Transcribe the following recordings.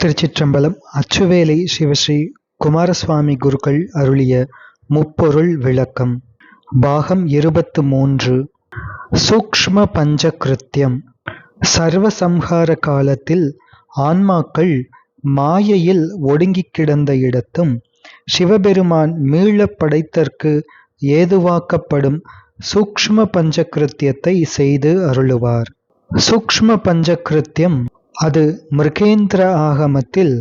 திருச்சிற்றம்பலம் அச்சுவேலி சிவஸ்ரீ குமாரசுவாமி குருக்கள் அருளிய முப்பொருள் விளக்கம். பாகம் இருபத்து மூன்று சூக்ஷ்ம பஞ்சகிருத்தியம். சர்வசம்ஹார காலத்தில் ஆன்மாக்கள் மாயையில் ஒடுங்கிக் கிடந்த இடத்தும் சிவபெருமான் மீளப் படைத்தற்கு ஏதுவாக்கப்படும் சூக்ஷ்ம பஞ்சகிருத்தியத்தை செய்து அருளுவார். சூக்ஷ்ம பஞ்சகிருத்தியம் அது மிருகேந்திர ஆகமத்தில்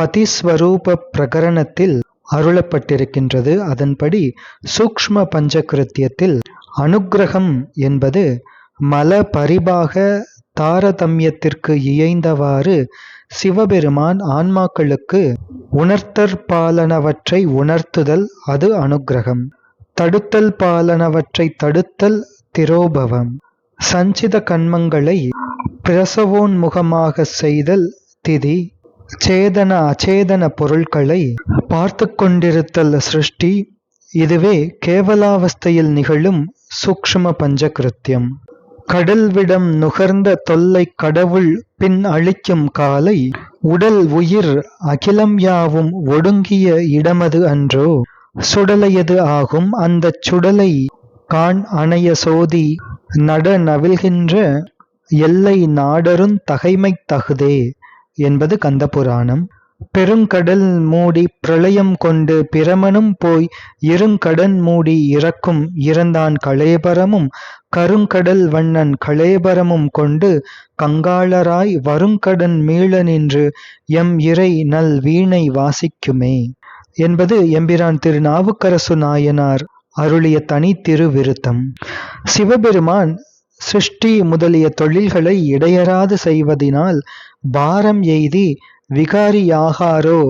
பதிஸ்வரூப பிரகரணத்தில் அருளப்பட்டிருக்கின்றது. அதன்படி சூக்ஷ்ம பஞ்சகிருத்தியத்தில் அனுக்கிரகம் என்பது மல பரிபாக தாரதமியத்திற்கு இயைந்தவாறு சிவபெருமான் ஆன்மாக்களுக்கு உணர்த்தற்பாலனவற்றை உணர்த்துதல் அது அனுக்கிரகம் தடுத்தல் பாலனவற்றை தடுத்தல் திரோபவம். சஞ்சித கண்மங்களை பிரசவோன்முகமாக செய்தல் திதி. சேதன அச்சேதன பொருள்களை பார்த்து கொண்டிருத்தல் சிருஷ்டி. இதுவே கேவலாவஸ்தையில் நிகழும் சூக்ஷ்ம பஞ்சகிருத்தியம். கடல்விடம் நுகர்ந்த தொல்லை கடவுள் பின் அழிக்கும் காலை உடல் உயிர் அகிலம் யாவும் ஒடுங்கிய இடமது அன்றோ. சுடலையது ஆகும் அந்தச் சுடலை காண் அணைய சோதி நட நவில்கின்ற எல்லை நாடருந் தகைமைத் தகுதே என்பது கந்தபுராணம். பெருங்கடல் மூடி பிரளயம் கொண்டு பிரமனும் போய் இருங்கடன் மூடி இறக்கும் இறந்தான் களேபரமும் கருங்கடல் வண்ணன் களேபரமும் கொண்டு கங்காளராய் வருங்கடன் மீள நின்று எம் இறை நல் வீணை வாசிக்குமே என்பது எம்பிரான் திரு நாவுக்கரசு நாயனார் அருளிய தனி திருவிருத்தம் சிவபெருமான் சிருஷ்டி முதலிய தொழில்களை இடையறாது செய்வதினால் பாரம் எய்தி விகாரியாகாரோ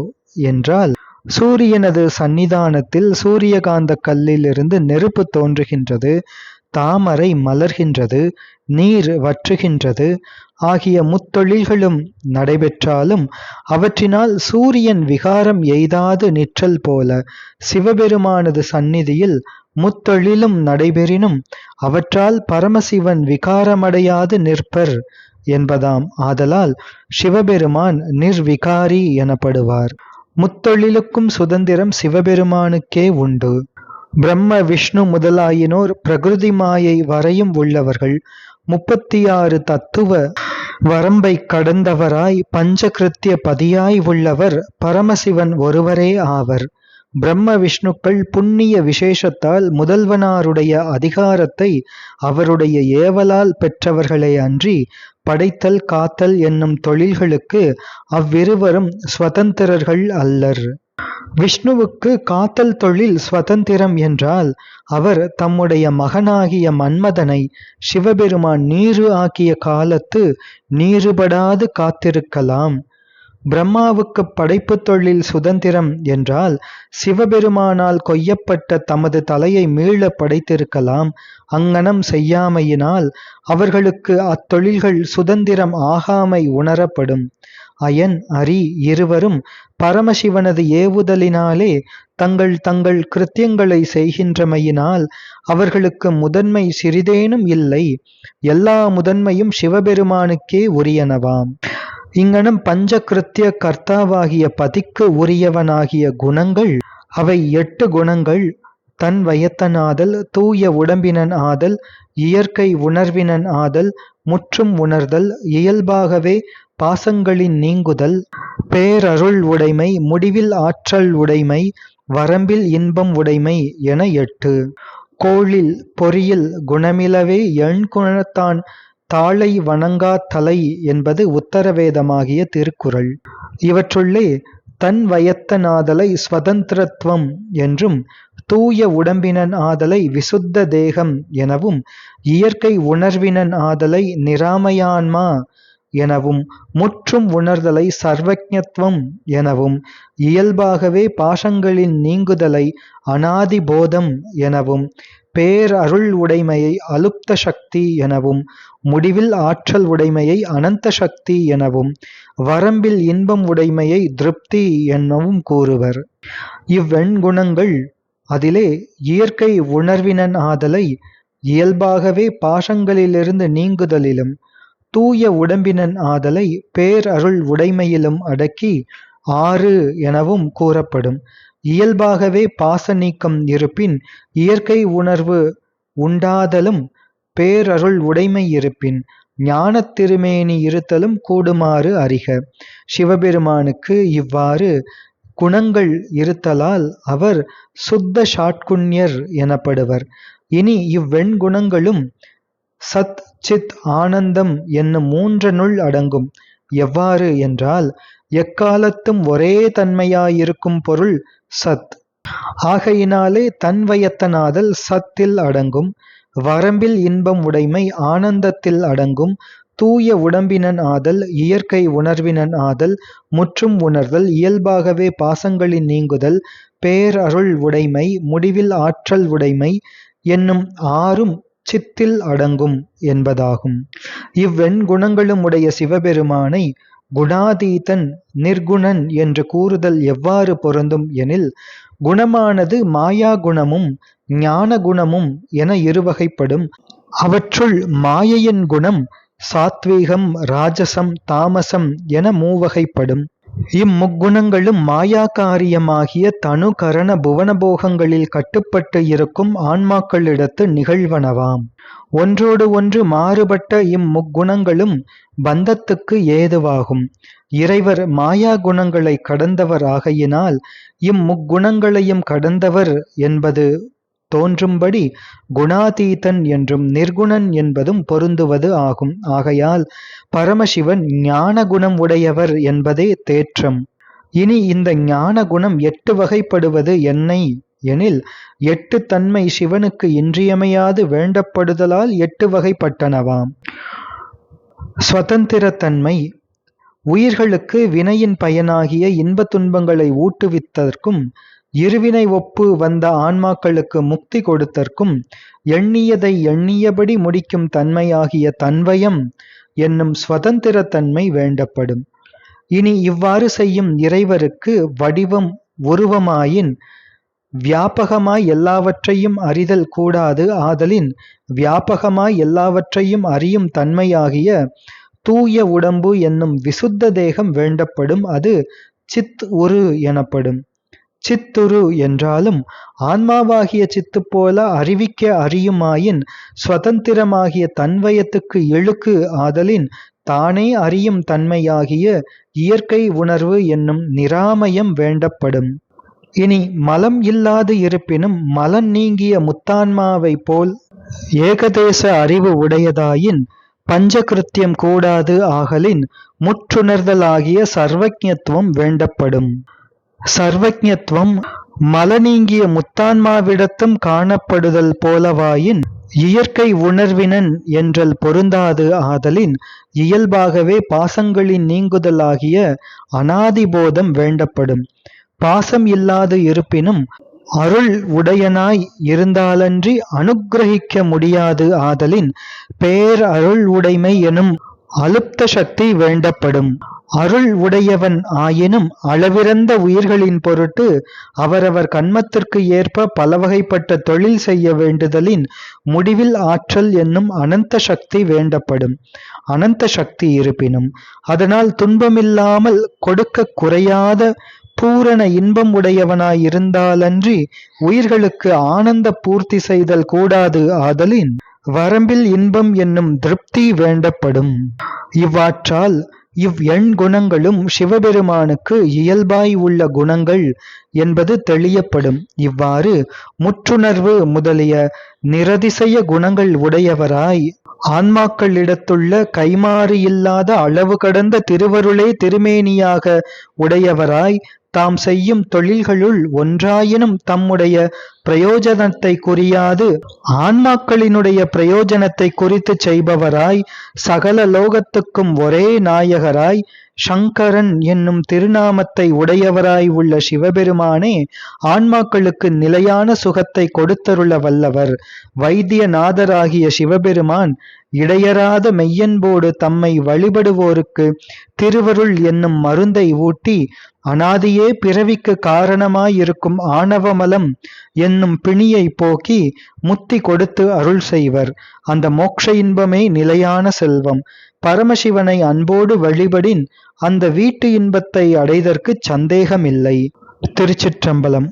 என்றால் சூரியனது சந்நிதானத்தில் சூரியகாந்த கல்லிலிருந்து நெருப்பு தோன்றுகின்றது தாமரை மலர்கின்றது நீர் வற்றுகின்றது ஆகிய முத்தொழில்களும் நடைபெற்றாலும் அவற்றினால் சூரியன் விகாரம் எய்தாது நிற்றல் போல சிவபெருமானது சந்நிதியில் முத்தொழிலும் நடைபெறினும் அவற்றால் பரமசிவன் விகாரமடையாது நிற்பர் என்பதாம் ஆதலால் சிவபெருமான் நிர்விகாரி எனப்படுவார். முத்தொழிலுக்கும் சுதந்திரம் சிவபெருமானுக்கே உண்டு. பிரம்ம விஷ்ணு முதலாயினோர் பிரகிருதி மாயை வரையும் உள்ளவர்கள். முப்பத்தி ஆறு தத்துவ வரம்பை கடந்தவராய் பஞ்சகிருத்திய பதியாய் உள்ளவர் பரமசிவன் ஒருவரே ஆவர். பிரம்ம விஷ்ணுக்கள் புண்ணிய விசேஷத்தால் முதல்வனாருடைய அதிகாரத்தை அவருடைய ஏவலால் பெற்றவர்களே அன்றி படைத்தல் காத்தல் என்னும் தொழில்களுக்கு அவ்விருவரும் சுதந்திரர்கள் அல்லர். விஷ்ணுவுக்கு காத்தல் தொழில் சுதந்திரம் என்றால் அவர் தம்முடைய மகனாகிய மன்மதனை சிவபெருமான் நீரு ஆக்கிய காலத்து நீருபடாது காத்திருக்கலாம். பிரம்மாவுக்கு படைப்பு தொழில் சுதந்திரம் என்றால் சிவபெருமானால் கொய்யப்பட்ட தமது தலையை மீள படைத்திருக்கலாம். அங்ஙனம் செய்யாமையினால் அவர்களுக்கு அத்தொழில்கள் சுதந்திரம் ஆகாமை உணரப்படும். அயன் அரி இருவரும் பரமசிவனது ஏவுதலினாலே தங்கள் தங்கள் கிருத்தியங்களை செய்கின்றமையினால் அவர்களுக்கு முதன்மை சிறிதேனும் இல்லை. எல்லா முதன்மையும் சிவபெருமானுக்கே உரியனவாம். இங்கனம் பஞ்ச கிருத்திய கர்த்தாவாகிய பதிக்கு உரியவனாகிய குணங்கள் அவை எட்டு குணங்கள் தன் வயத்தனாதல் தூய உடம்பினன் ஆதல் இயற்கை உணர்வினன் ஆதல் முற்றும் உணர்தல் இயல்பாகவே பாசங்களின் நீங்குதல் பேரருள் உடைமை முடிவில் ஆற்றல் உடைமை வரம்பில் இன்பம் உடைமை என எட்டு. கோளில் பொறியில் குணமிலவே எண்குணத்தான் தாளை வணங்கா தலை என்பது உத்தரவேதமாகிய திருக்குறள். இவற்றுள்ளே தன் வயத்தன் ஆதலை ஸ்வதந்திரத்துவம் என்றும் தூய உடம்பினன் ஆதலை விசுத்த தேகம் எனவும் இயற்கை உணர்வினன் ஆதலை நிராமயான்மா எனவும் முற்றும் உணர்தலை சர்வஜத்வம் எனவும் இயல்பாகவே பாசங்களின் நீங்குதலை அனாதிபோதம் எனவும் பேரருள் உடைமையை அலுப்த சக்தி எனவும் முடிவில் ஆற்றல் உடைமையை அனந்த சக்தி எனவும் வரம்பில் இன்பம் உடைமையை திருப்தி எனவும் கூறுவர். இவ்வெண்குணங்கள் அதிலே இயற்கை உணர்வினன் ஆதலை இயல்பாகவே பாசங்களிலிருந்து நீங்குதலிலும் தூய உடம்பினன் ஆதலை பேரருள் உடைமையிலும் அடக்கி ஆறு எனவும் கூறப்படும். இயல்பாகவே பாச நீக்கம் இருப்பின் இயற்கை உணர்வு உண்டாதலும் பேரருள் உடைமை இருப்பின் ஞான திருமேனி இருத்தலும் கூடுமாறு அறிக. சிவபெருமானுக்கு இவ்வாறு குணங்கள் இருத்தலால் அவர் சுத்த ஷாட்குண்யர் எனப்படுவர். இனி இவ்வெண்குணங்களும் சத் சித் ஆனந்தம் என்னும் மூன்றனுள் அடங்கும். எவ்வாறு என்றால் எக்காலத்தும் ஒரே தன்மையாயிருக்கும் பொருள் சத். ஆகையினாலே தன்வயத்தனாதல் சத்தில் அடங்கும். வரம்பில் இன்பம் உடைமை ஆனந்தத்தில் அடங்கும். தூய உடம்பினன் ஆதல் இயற்கை உணர்வினன் ஆதல் முற்றும் உணர்தல் இயல்பாகவே பாசங்களின் நீங்குதல் பேரருள் உடைமை முடிவில் ஆற்றல் உடைமை என்னும் ஆறும் சித்தில் அடங்கும் என்பதாகும். இவ்வெண்குணங்களும் உடைய சிவபெருமானை குணாதீதன் நிர்குணன் என்று கூறுதல் எவ்வாறு பொருந்தும் எனில் குணமானது மாயா குணமும் ஞான குணமும் என இருவகைப்படும். அவற்றுள் மாயையின் குணம் சாத்வீகம் ராஜசம் தாமசம் என மூவகைப்படும். இம்முக்குணங்களும் மாயாகாரியமாகிய தனு கரண புவனபோகங்களில் கட்டுப்பட்டு இருக்கும் ஆன்மாக்களிடத்து நிகழ்வனவாம். ஒன்றோடு ஒன்று மாறுபட்ட இம்முக்குணங்களும் பந்தத்துக்கு ஏதுவாகும். இறைவர் மாயா குணங்களை கடந்தவர் ஆகையினால் இம்முக்குணங்களையும் கடந்தவர் என்பது தோன்றும்படி குணாதீதன் என்றும் நிர்குணன் என்பதும் பொருந்துவது ஆகும். ஆகையால் பரமசிவன் ஞான குணம் உடையவர் என்பதே தேற்றம். இனி இந்த ஞான குணம் எட்டு வகைப்படுவது என்னை? எனில் எட்டு தன்மை சிவனுக்கு இன்றியமையாது வேண்டப்படுதலால் எட்டு வகைப்பட்டனவாம். சுதந்திரத்தன்மை. உயிர்களுக்கு வினையின் பயனாகிய இன்ப துன்பங்களை ஊட்டுவித்தற்கும் இருவினை ஒப்பு வந்த ஆன்மாக்களுக்கு முக்தி கொடுத்தற்கும் எண்ணியதை எண்ணியபடி முடிக்கும் தன்மையாகிய தன்வயம் என்னும் சுதந்திரத்தன்மை வேண்டப்படும். இனி இவ்வாறு செய்யும் இறைவருக்கு வடிவம் உருவமாயின் வியாபகமாய் எல்லாவற்றையும் அறிதல் கூடாது ஆதலின் வியாபகமாய் எல்லாவற்றையும் அறியும் தன்மையாகிய தூய உடம்பு என்னும் விசுத்த தேகம் வேண்டப்படும் அது சித் உரு எனப்படும். சித்துரு என்றாலும் ஆன்மாவாகிய சித்து போல அறிவிக்க அறியுமாயின் சுதந்திரமாகிய தன்வயத்துக்கு இழுக்கு ஆதலின் தானே அறியும் தன்மையாகிய இயற்கை உணர்வு என்னும் நிராமயம் வேண்டப்படும். இனி மலம் இல்லாது இருப்பினும் மலம் நீங்கிய முத்தான்மாவை போல் ஏகதேச அறிவு உடையதாயின் பஞ்சகிருத்தியம் கூடாது ஆகலின் முற்றுணர்தலாகிய சர்வஜத்துவம் வேண்டப்படும். சர்வஜத்துவம் மலநீங்கிய முத்தான்மாவிடத்தும் காணப்படுதல் போலவாயின் இயற்கை உணர்வினன் என்றல் பொருந்தாது ஆதலின் இயல்பாகவே பாசங்களின் நீங்குதலாகிய அனாதிபோதம் வேண்டப்படும். பாசம் இல்லாது இருப்பினும் அருள் உடையனாய் இருந்தாலன்றி அனுக்கிரகிக்க முடியாது ஆதலின் பேர் அருள் உடைமை எனும் அலுப்த சக்தி வேண்டப்படும். அருள் உடையவன் ஆயினும் அளவிறந்த உயிர்களின் பொருட்டு அவரவர் கண்மத்திற்கு ஏற்ப பலவகைப்பட்ட தொழில் செய்ய வேண்டுதலின் முடிவில் ஆற்றல் என்னும் அனந்த சக்தி வேண்டப்படும். அனந்த சக்தி இருப்பினும் அதனால் துன்பமில்லாமல் கொடுக்க குறையாத பூரண இன்பம் உடையவனாயிருந்தாலன்றி உயிர்களுக்கு ஆனந்த பூர்த்தி செய்தல் கூடாது ஆதலின் வரம்பில் இன்பம் என்னும் திருப்தி வேண்டப்படும். இவ்வாற்றால் இவ் எண் குணங்களும் சிவபெருமானுக்கு இயல்பாய் உள்ள குணங்கள் என்பது தெளியப்படும். இவ்வாறு முற்றுணர்வு முதலிய நிரதிசய குணங்கள் உடையவராய் ஆன்மாக்களிடத்துள்ள கைமாறு இல்லாத அளவு கடந்த திருவருளே திருமேனியாக உடையவராய் தாம் செய்யும் தொழில்களுள் ஒன்றாயினும் தம்முடைய பிரயோஜனத்தை குறியாது ஆன்மாக்களினுடைய பிரயோஜனத்தை குறித்து செய்பவராய் சகல லோகத்துக்கும் ஒரே நாயகராய் சங்கரன் என்னும் திருநாமத்தை உடையவராய் உள்ள சிவபெருமானே ஆன்மாக்களுக்கு நிலையான சுகத்தை கொடுத்தருள வல்லவர். வைத்தியநாதராகிய சிவபெருமான் இடையராத மெய்யன்போடு தம்மை வழிபடுவோருக்கு திருவருள் என்னும் மருந்தை ஊட்டி அனாதியே பிறவிக்கு காரணமாயிருக்கும் ஆணவமலம் என்னும் பிணியை போக்கி முத்தி கொடுத்து அருள் செய்வர். அந்த மோக்ஷ இன்பமே நிலையான செல்வம். பரமசிவனை அன்போடு வழிபடின் அந்த வீட்டு இன்பத்தை அடைதற்குச் சந்தேகமில்லை. திருச்சிற்றம்பலம்